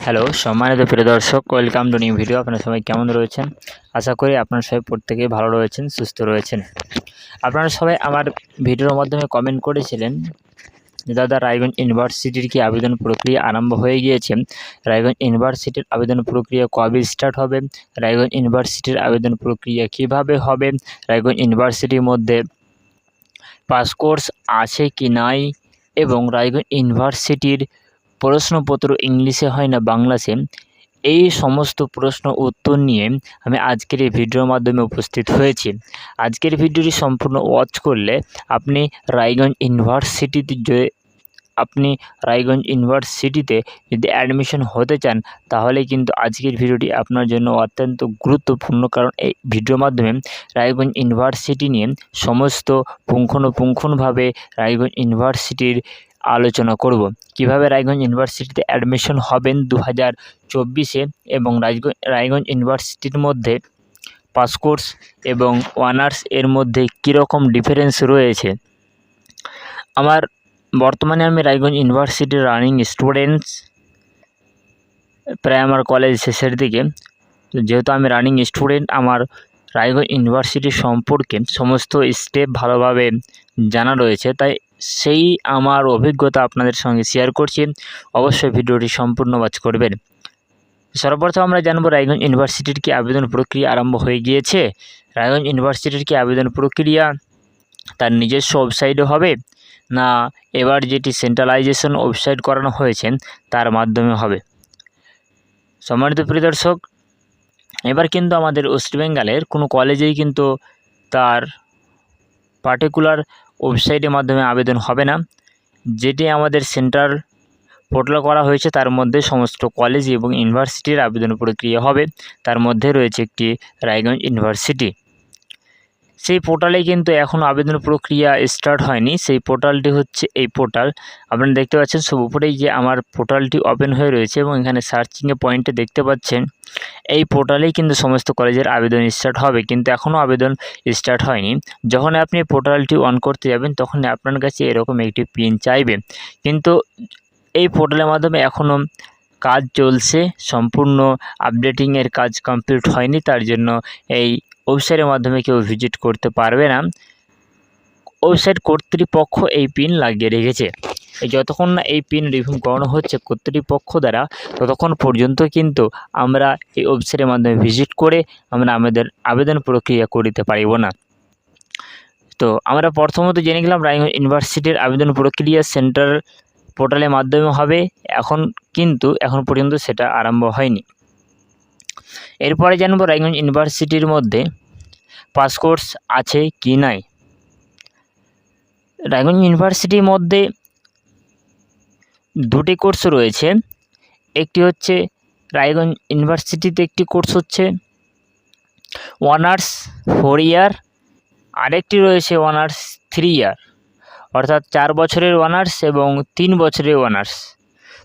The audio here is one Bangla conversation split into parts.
হ্যালো সম্মানিত প্রিয় দর্শক ওয়েলকাম টু নিউ ভিডিও আপনারা সবাই কেমন রয়েছেন? আশা করি আপনারা সবাই প্রত্যেকেই ভালো রয়েছেন, সুস্থ রয়েছেন। আপনারা সবাই আমার ভিডিওর মাধ্যমে কমেন্ট করেছিলেন দাদা, রায়গঞ্জ ইউনিভার্সিটির কি আবেদন প্রক্রিয়া আরম্ভ হয়ে গিয়েছে? রায়গঞ্জ ইউনিভার্সিটির আবেদন প্রক্রিয়া কবে স্টার্ট হবে? রায়গঞ্জ ইউনিভার্সিটির আবেদন প্রক্রিয়া কীভাবে হবে? রায়গঞ্জ ইউনিভার্সিটির মধ্যে পাস কোর্স আছে কি নাই? এবং রায়গঞ্জ ইউনিভার্সিটির প্রশ্নপত্র ইংলিশে হয় না বাংলাতে, এই সমস্ত প্রশ্ন উত্তর নিয়ে আমি আজকের এই ভিডিওর মাধ্যমে উপস্থিত হয়েছি। আজকের ভিডিওটি সম্পূর্ণ ওয়াচ করলে আপনি রায়গঞ্জ ইউনিভার্সিটিতে যে, আপনি রায়গঞ্জ ইউনিভার্সিটিতে যদি অ্যাডমিশন হতে চান, তাহলে কিন্তু আজকের ভিডিওটি আপনার জন্য অত্যন্ত গুরুত্বপূর্ণ। কারণ এই ভিডিওর মাধ্যমে রায়গঞ্জ ইউনিভার্সিটি নিয়ে সমস্ত পুঙ্খানুপুঙ্খভাবে রায়গঞ্জ ইউনিভার্সিটির আলোচনা করব। কীভাবে রায়গঞ্জ ইউনিভার্সিটিতে অ্যাডমিশন হবেন দু হাজার চব্বিশে এবং রায়গঞ্জ ইউনিভার্সিটির মধ্যে পাস কোর্স এবং অনার্স এর মধ্যে কীরকম ডিফারেন্স রয়েছে? আমার বর্তমানে আমি রায়গঞ্জ ইউনিভার্সিটির রানিং স্টুডেন্টস প্রায় আমার কলেজ শেষের দিকে। তো যেহেতু আমি রানিং স্টুডেন্ট আমার রায়গঞ্জ ইউনিভার্সিটি সম্পর্কে সমস্ত স্টেপ ভালোভাবে জানা রয়েছে। তাই সেই আমার অভিজ্ঞতা আপনাদের সঙ্গে শেয়ার করছি। অবশ্যই ভিডিওটি সম্পূর্ণ ওয়াচ করবেন। সর্বপ্রথম আমরা জানব রায়গঞ্জ ইউনিভার্সিটির কি আবেদন প্রক্রিয়া আরম্ভ হয়ে গিয়েছে। রায়গঞ্জ ইউনিভার্সিটির কি আবেদন প্রক্রিয়া তার নিজস্ব ওয়েবসাইটে হবে না এবার যেটি সেন্ট্রালাইজেশন ওয়েবসাইট করানো হয়েছে তার মাধ্যমে হবে? সম্মানিত প্রিয় দর্শক, এবার কিন্তু আমাদের ওয়েস্ট বেঙ্গলের কোনো কলেজেই কিন্তু তার পার্টিকুলার ওয়েবসাইটের মাধ্যমে আবেদন হবে না। যেটি আমাদের সেন্টার পোর্টাল করা হয়েছে, তার মধ্যে সমস্ত কলেজ এবং ইউনিভার্সিটির আবেদন প্রক্রিয়া হবে। তার মধ্যে রয়েছে একটি রায়গঞ্জ ইউনিভার্সিটি। সেই পোর্টালে কিন্তু এখনও আবেদন প্রক্রিয়া স্টার্ট হয়নি। সেই পোর্টালটি হচ্ছে এই পোর্টাল আপনারা দেখতে পাচ্ছেন, সব উপরেই যে আমার পোর্টালটি ওপেন হয়ে রয়েছে এবং এখানে সার্চিংয়ে পয়েন্টে দেখতে পাচ্ছেন, এই পোর্টালেই কিন্তু সমস্ত কলেজের আবেদন স্টার্ট হবে। কিন্তু এখনও আবেদন স্টার্ট হয়নি। যখন আপনি পোর্টালটি অন করতে যাবেন, তখন আপনার কাছে এরকম একটি পিন চাইবে। কিন্তু এই পোর্টালের মাধ্যমে এখনও কাজ চলছে। সম্পূর্ণ আপডেটিংয়ের কাজ কমপ্লিট হয়নি। তার জন্য এই ওয়েবসাইটের মাধ্যমে কেউ ভিজিট করতে পারবে না। ওয়েবসাইট কর্তৃপক্ষ এই পিন লাগিয়ে রেখেছে। যতক্ষণ না এই পিন রিভিউ করানো হচ্ছে, কর্তৃপক্ষ দ্বারা ততক্ষণ পর্যন্ত কিন্তু আমরা এই ওয়েবসাইটের মাধ্যমে ভিজিট করে আমরা আমাদের আবেদন প্রক্রিয়া করিতে পারিব না। তো আমরা প্রথমত জেনে গেলাম, রায়গঞ্জ ইউনিভার্সিটির আবেদন প্রক্রিয়া সেন্টার পোর্টালের মাধ্যমে হবে। এখন কিন্তু, এখন পর্যন্ত সেটা আরম্ভ হয়নি। এরপরে জানব রায়গঞ্জ ইউনিভার্সিটির মধ্যে পাস কোর্স আছে কি নাই। রায়গঞ্জ ইউনিভার্সিটির মধ্যে দুটি কোর্স রয়েছে। একটি হচ্ছে রায়গঞ্জ ইউনিভার্সিটিতে একটি কোর্স হচ্ছে অনার্স ফোর ইয়ার, আরেকটি রয়েছে অনার্স থ্রি ইয়ার। অর্থাৎ চার বছরের অনার্স এবং তিন বছরের অনার্স।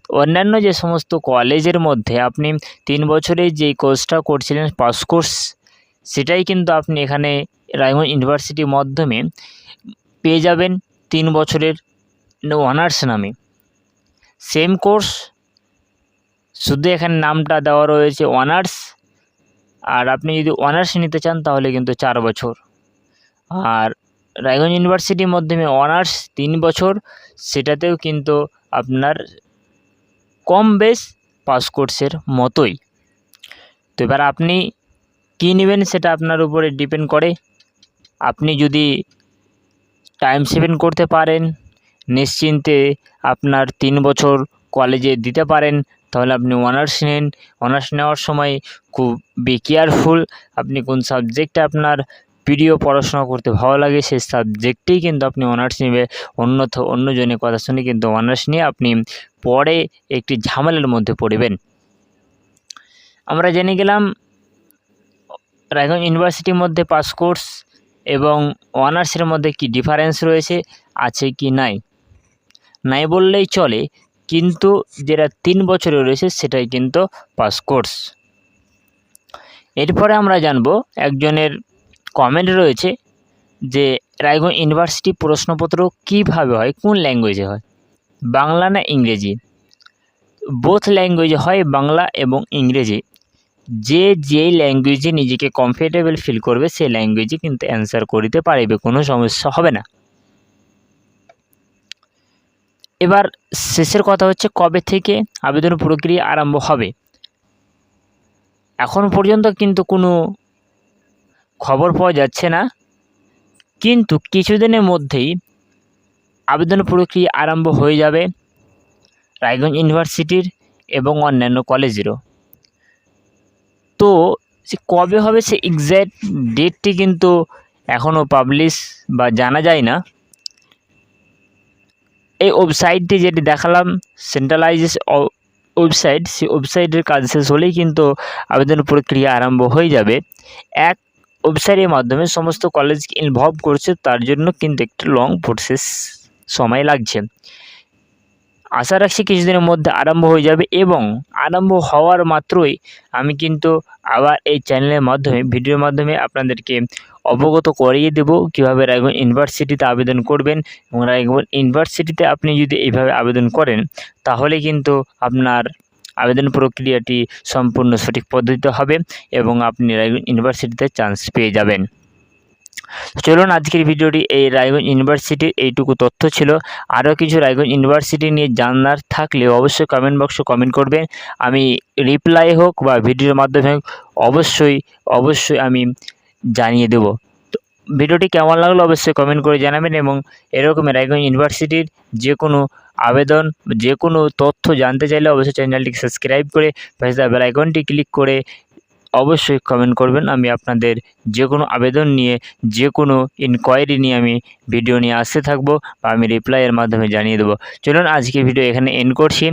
অন্যান্য যে সমস্ত কলেজের মধ্যে আপনি তিন বছরে যেই কোর্সটা করছিলেন পাস কোর্স সেটাই কিন্তু আপনি এখানে রায়গঞ্জ ইউনিভার্সিটির মাধ্যমে পেয়ে যাবেন তিন বছরের অনার্স নামে। সেম কোর্স শুধু এখানে নামটা দেওয়া রয়েছে অনার্স আর আপনি যদি অনার্স নিতে চান তাহলে কিন্তু চার বছর। আর রায়গঞ্জ ইউনিভার্সিটির মাধ্যমে অনার্স তিন বছর, সেটাতেও কিন্তু আপনার কম বেশ পাস কোর্সের মতোই। তো এবার আপনি কী নেবেন সেটা আপনার উপরে ডিপেন্ড করে। আপনি যদি টাইম সেভেন করতে পারেন, নিশ্চিন্তে আপনার তিন বছর কলেজে দিতে পারেন, তাহলে আপনি অনার্স নিন। অনার্স নেওয়ার সময় খুব বি কেয়ারফুল আপনি কোন সাবজেক্টে আপনার প্রিয় পড়াশোনা করতে ভালো লাগে, সেই সাবজেক্টেই কিন্তু আপনি অনার্স নেবে। অন্যথ অন্যজনের কথা শুনে কিন্তু অনার্স নিয়ে আপনি পরে একটি ঝামেলার মধ্যে পড়বেন। আমরা জেনে গেলাম, রায়গঞ্জ ইউনিভার্সিটির মধ্যে পাস কোর্স এবং অনার্সের মধ্যে কি ডিফারেন্স রয়েছে, আছে কি নাই? নাই বললেই চলে, কিন্তু যেটা তিন বছরে রয়েছে সেটাই কিন্তু পাস কোর্স এরপরে আমরা জানব, একজনের কমেন্ট রয়েছে যে রায়গঞ্জ ইউনিভার্সিটি প্রশ্নপত্র কীভাবে হয়, কোন ল্যাঙ্গুয়েজে হয়? বাংলা না ইংরেজি? বোথ ল্যাঙ্গুয়েজ হয়, বাংলা এবং ইংরেজি। যে যেই ল্যাঙ্গুয়েজে নিজেকে কমফর্টেবল ফিল করবে সেই ল্যাঙ্গুয়েজে কিন্তু অ্যান্সার করিতে পারিবে, কোনো সমস্যা হবে না। এবার শেষের কথা হচ্ছে, কবে থেকে আবেদন প্রক্রিয়া আরম্ভ হবে? এখন পর্যন্ত কিন্তু কোনো খবর পাওয়া যাচ্ছে না। কিন্তু কিছুদিনের মধ্যেই আবেদন প্রক্রিয়া আরম্ভ হয়ে যাবে রায়গঞ্জ ইউনিভার্সিটির এবং অন্যান্য কলেজেরও। তো সে কবে হবে সে এক্স্যাক্ট ডেটটি কিন্তু এখনও পাবলিশ বা জানা যায় না। এই ওয়েবসাইটটি যেটি দেখালাম সেন্ট্রালাইজেস ওয়েবসাইট সেই ওয়েবসাইটের কাজ শেষ হলেই কিন্তু আবেদন প্রক্রিয়া আরম্ভ হয়ে যাবে। এক ওয়েবসাইটের মাধ্যমে সমস্ত কলেজকে ইনভলভ করছে, তার জন্য কিন্তু একটু লং প্রসেস সময় লাগছে। আশা রাখছি কিছুদিনের মধ্যে আরম্ভ হয়ে যাবে এবং আরম্ভ হওয়ার মাত্রই আমি কিন্তু আবার এই চ্যানেলের মাধ্যমে ভিডিওর মাধ্যমে আপনাদেরকে অবগত করিয়ে দেব কীভাবে রায়গঞ্জ ইউনিভার্সিটিতে আবেদন করবেন এবং রায়গঞ্জ ইউনিভার্সিটিতে আপনি যদি এইভাবে আবেদন করেন, তাহলে কিন্তু আপনার আবেদন প্রক্রিয়াটি সম্পূর্ণ সঠিক পদ্ধতিতে হবে এবং আপনি ইউনিভার্সিটিতে চান্স পেয়ে যাবেন। চলুন আজকের ভিডিওটি এই রায়গঞ্জ ইউনিভার্সিটির এইটুকু তথ্য ছিল। আরও কিছু রায়গঞ্জ ইউনিভার্সিটি নিয়ে জানার থাকলে অবশ্যই কমেন্ট বক্সে কমেন্ট করবেন। আমি রিপ্লাই হোক বা ভিডিওর মাধ্যমে হোক, অবশ্যই অবশ্যই আমি জানিয়ে দেবো। ভিডিওটি কেমন লাগল অবশ্যই কমেন্ট করে জানাবেন এবং এরকম রায়গঞ্জ ইউনিভার্সিটির যে কোনো আবেদন যে কোনো তথ্য জানতে চাইলে অবশ্যই চ্যানেলটিকে সাবস্ক্রাইব করে পাশে বেল ক্লিক করে অবশ্যই কমেন্ট করবেন। আমি আপনাদের যে কোনো আবেদন নিয়ে যে কোনো ইনকোয়ারি নিয়ে আমি ভিডিও নিয়ে আসতে থাকব বা আমি রিপ্লাইয়ের মাধ্যমে জানিয়ে দেবো। চলুন আজকে ভিডিও এখানে এন্ড করছি।